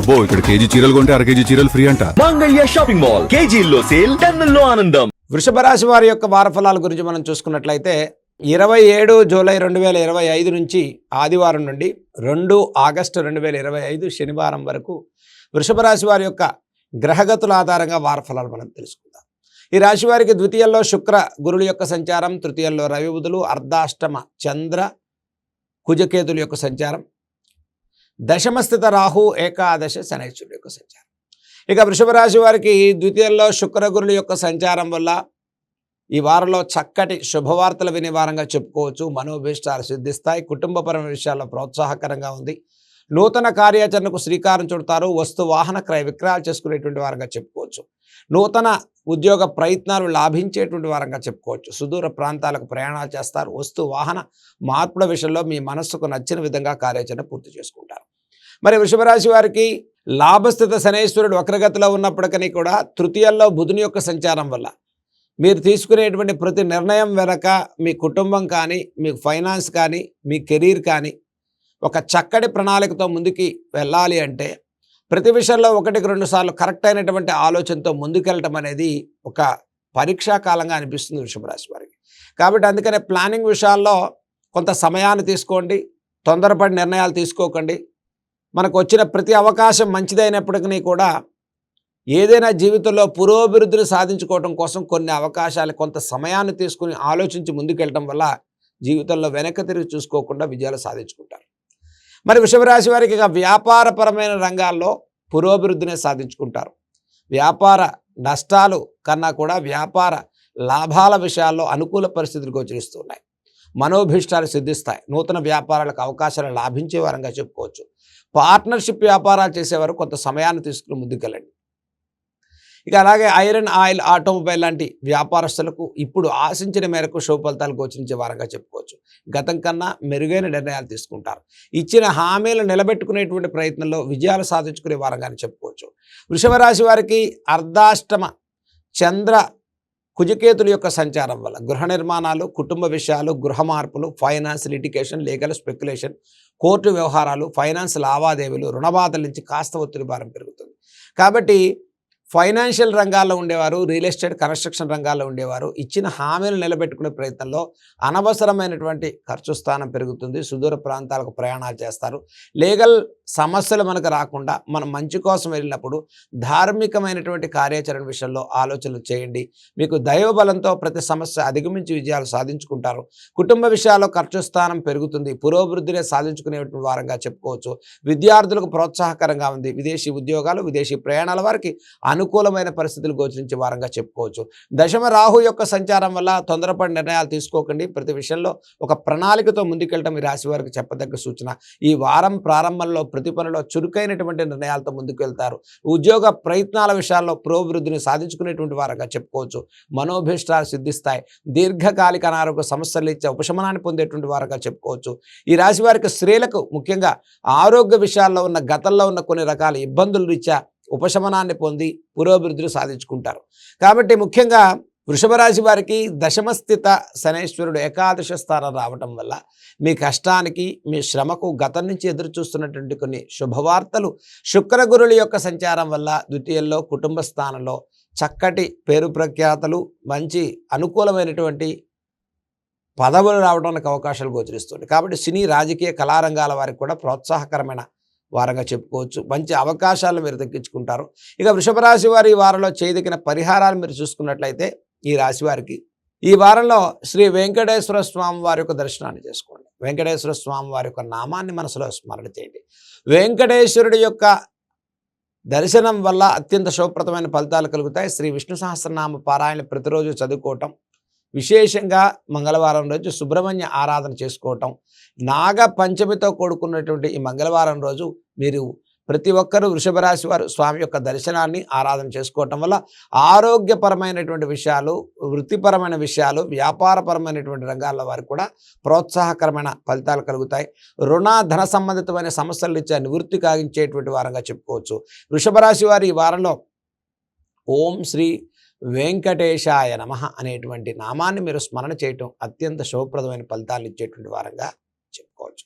అబ్బో ఇక్కడ కేజీ చీరలు కొంటే అర కేజీ చీరలు ఫ్రీ అంట. Mangalya shopping mall. కేజీల్లో సేల్ టన్నుల్లో ఆనందం. వృషభ రాశి వారి యొక్క వారఫలాల గురించి మనం చూసుకున్నట్లయితే ఇరవై ఏడు జూలై రెండు వేల ఇరవై ఐదు నుంచి ఆదివారం నుండి రెండు ఆగస్టు రెండు వేల ఇరవై ఐదు శనివారం వరకు వృషభ రాశి వారి యొక్క గ్రహగతుల ఆధారంగా వారఫలాలు మనం తెలుసుకుందాం. ఈ రాశి వారికి ద్వితీయంలో శుక్ర గురుల యొక్క సంచారం తృతీయంలో రవి బుధులు అర్ధాష్టమ చంద్ర కుజకేతుల యొక్క సంచారం దశమస్థిత రాహు ఏకాదశ శనైశ్వరుడు యొక్క సంచారం. ఇక వృషభ రాశి వారికి ద్వితీయంలో శుక్రగురుల యొక్క సంచారం వల్ల ఈ వారంలో చక్కటి శుభవార్తలు వినే వారంగా చెప్పుకోవచ్చు. మనోభీష్టాలు సిద్ధిస్తాయి. కుటుంబపరమైన విషయాల్లో ప్రోత్సాహకరంగా ఉంది. నూతన కార్యాచరణకు శ్రీకారం చుడతారు. వస్తు వాహన క్రయ విక్రయాలు చేసుకునేటువంటి వారంగా చెప్పుకోవచ్చు. నూతన ఉద్యోగ ప్రయత్నాలు లాభించేటువంటి వారంగా చెప్పుకోవచ్చు. సుదూర ప్రాంతాలకు ప్రయాణాలు చేస్తారు. వస్తు వాహన మార్పుల విషయంలో మీ మనస్సుకు నచ్చిన విధంగా కార్యాచరణ పూర్తి చేసుకుంటారు. మరి వృషభరాశి వారికి లాభస్థిత శనేశ్వరుడు వక్రగతిలో ఉన్నప్పటికీ కూడా తృతీయంలో బుధుని యొక్క సంచారం వల్ల మీరు తీసుకునేటువంటి ప్రతి నిర్ణయం వెనక మీ కుటుంబం కానీ మీ ఫైనాన్స్ కానీ మీ కెరీర్ కానీ ఒక చక్కటి ప్రణాళికతో ముందుకి వెళ్ళాలి అంటే ప్రతి విషయంలో ఒకటికి రెండు సార్లు కరెక్ట్ అయినటువంటి ఆలోచనతో ముందుకెళ్ళటం అనేది ఒక పరీక్షా కాలంగా అనిపిస్తుంది వృషభరాశి వారికి. కాబట్టి అందుకనే ప్లానింగ్ విషయాల్లో కొంత సమయాన్ని తీసుకోండి తొందరపడి నిర్ణయాలు తీసుకోకండి మనకు వచ్చిన ప్రతి అవకాశం మంచిదైనప్పటికీ కూడా ఏదైనా జీవితంలో పురోభివృద్ధిని సాధించుకోవడం కోసం కొన్ని అవకాశాలు కొంత సమయాన్ని తీసుకుని ఆలోచించి ముందుకెళ్ళటం వల్ల జీవితంలో వెనక్కి తిరిగి చూసుకోకుండా విజయాలు సాధించుకుంటారు. మరి వృషభరాశి వారికి ఇక వ్యాపారపరమైన రంగాల్లో పురోభివృద్ధిని సాధించుకుంటారు. వ్యాపార నష్టాలు కన్నా కూడా వ్యాపార లాభాల విషయాల్లో అనుకూల పరిస్థితులు గోచరిస్తున్నాయి మనోభీష్టాలు సిద్ధిస్తాయి. నూతన వ్యాపారాలకు అవకాశాలు లాభించే వారంగా చెప్పుకోవచ్చు. పార్ట్నర్షిప్ వ్యాపారాలు చేసేవారు కొంత సమయాన్ని తీసుకుని ముందుకెళ్ళండి. ఇక అలాగే ఐరన్ ఆయిల్ ఆటోమొబైల్ లాంటి వ్యాపారస్తులకు ఇప్పుడు ఆశించిన మేరకు శుభ ఫలితాలు గోచరించే వారంగా చెప్పుకోవచ్చు. గతం కన్నా మెరుగైన నిర్ణయాలు తీసుకుంటారు. ఇచ్చిన హామీలు నిలబెట్టుకునేటువంటి ప్రయత్నంలో విజయాలు సాధించుకునే వారంగానే చెప్పుకోవచ్చు. వృషభ రాశి వారికి అర్ధాష్టమ చంద్ర కుజకేతుల యొక్క సంచారం వల్ల గృహ నిర్మాణాలు కుటుంబ విషయాలు గృహ మార్పులు finance litigation legal speculation court వ్యవహారాలు ఫైనాన్స్ లావాదేవీలు రుణబాధల నుంచి కాస్త ఒత్తిడి భారం పెరుగుతుంది. కాబట్టి ఫైనాన్షియల్ రంగాల్లో ఉండేవారు రియల్ ఎస్టేట్ కన్స్ట్రక్షన్ రంగాల్లో ఉండేవారు. ఇచ్చిన హామీలు నిలబెట్టుకునే ప్రయత్నంలో అనవసరమైనటువంటి ఖర్చు స్థానం పెరుగుతుంది. సుదూర ప్రాంతాలకు ప్రయాణాలు చేస్తారు. లీగల్ సమస్యలు మనకు రాకుండా మనం మంచి కోసం వెళ్ళినప్పుడు ధార్మికమైనటువంటి కార్యాచరణ విషయంలో ఆలోచనలు చేయండి. మీకు దైవబలంతో ప్రతి సమస్య అధిగమించి విజయాలు సాధించుకుంటారు. కుటుంబ విషయాల్లో ఖర్చు స్థానం పెరుగుతుంది. పురోభివృద్ధిని సాధించుకునే వారంగా చెప్పుకోవచ్చు. విద్యార్థులకు ప్రోత్సాహకరంగా ఉంది. విదేశీ ఉద్యోగాలు విదేశీ ప్రయాణాల వారికి అనుకూలమైన పరిస్థితులు గోచరించే వారంగా చెప్పుకోవచ్చు. దశమ రాహు యొక్క సంచారం వల్ల తొందరపడి నిర్ణయాలు తీసుకోకండి. ప్రతి విషయంలో ఒక ప్రణాళికతో ముందుకెళ్ళటం ఈ రాశి వారికి చెప్పదగ్గ సూచన. ఈ వారం ప్రారంభంలో ప్రతి పనిలో చురుకైనటువంటి నిర్ణయాలతో ముందుకు వెళ్తారు ఉద్యోగ ప్రయత్నాల విషయాల్లో పురోభివృద్ధిని సాధించుకునేటువంటి వారంగా చెప్పుకోవచ్చు. మనోభీష్టాలు సిద్ధిస్తాయి. దీర్ఘకాలిక అనారోగ్య సమస్యలు ఇచ్చే ఉపశమనాన్ని పొందేటువంటి వారంగా చెప్పుకోవచ్చు. ఈ రాశి వారికి స్త్రీలకు ముఖ్యంగా ఆరోగ్య విషయాల్లో ఉన్న గతంలో ఉన్న కొన్ని రకాల ఇబ్బందులు రీత్యా ఉపశమనాన్ని పొంది పురోభివృద్ధిని సాధించుకుంటారు. కాబట్టి ముఖ్యంగా వృషభ రాశి వారికి దశమస్థిత శనేశ్వరుడు ఏకాదశ స్థానం రావటం వల్ల మీ కష్టానికి మీ శ్రమకు గతం నుంచి ఎదురు చూస్తున్నటువంటి కొన్ని శుభవార్తలు శుక్రగురుల యొక్క సంచారం వల్ల ద్వితీయంలో కుటుంబ స్థానంలో చక్కటి పేరు ప్రఖ్యాతలు మంచి అనుకూలమైనటువంటి పదవులు రావడానికి అవకాశాలు గోచరిస్తుంది కాబట్టి సినీ రాజకీయ కళారంగాల వారికి కూడా ప్రోత్సాహకరమైన వారంగా చెప్పుకోవచ్చు. మంచి అవకాశాలు మీరు దక్కించుకుంటారు. ఇక వృషభ రాశి వారి ఈ వారంలో చేయదగిన పరిహారాలు మీరు చూసుకున్నట్లయితే ఈ రాశి వారికి ఈ వారంలో శ్రీ వెంకటేశ్వర స్వామి వారి యొక్క దర్శనాన్ని చేసుకోండి. వెంకటేశ్వర స్వామి వారి యొక్క నామాన్ని మనసులో స్మరణ చేయండి. వెంకటేశ్వరుడి యొక్క దర్శనం వల్ల అత్యంత శుభప్రదమైన ఫలితాలు కలుగుతాయి. శ్రీ విష్ణు సహస్రనామ పారాయణ ప్రతిరోజు చదువుకోవటం విశేషంగా మంగళవారం రోజు సుబ్రహ్మణ్య ఆరాధన చేసుకోవటం నాగ పంచమితో కూడుకున్నటువంటి ఈ మంగళవారం రోజు మీరు ప్రతి ఒక్కరూ వృషభ రాశి వారు స్వామి యొక్క దర్శనాన్ని ఆరాధన చేసుకోవటం వల్ల ఆరోగ్యపరమైనటువంటి విషయాలు వృత్తిపరమైన విషయాలు వ్యాపారపరమైనటువంటి రంగాల వారికి కూడా ప్రోత్సాహకరమైన ఫలితాలు కలుగుతాయి. రుణ ధన సంబంధితమైన సమస్యలు ఇచ్చే నివృత్తి కాగించేటువంటి వారంగా చెప్పుకోవచ్చు. వృషభ రాశి వారి ఈ వారంలో ఓం శ్రీ వెంకటేశాయ నమ అనేటువంటి నామాన్ని మీరు స్మరణ చేయటం అత్యంత శుభప్రదమైన ఫలితాలు ఇచ్చేటువంటి వారంగా చెప్పుకోవచ్చు.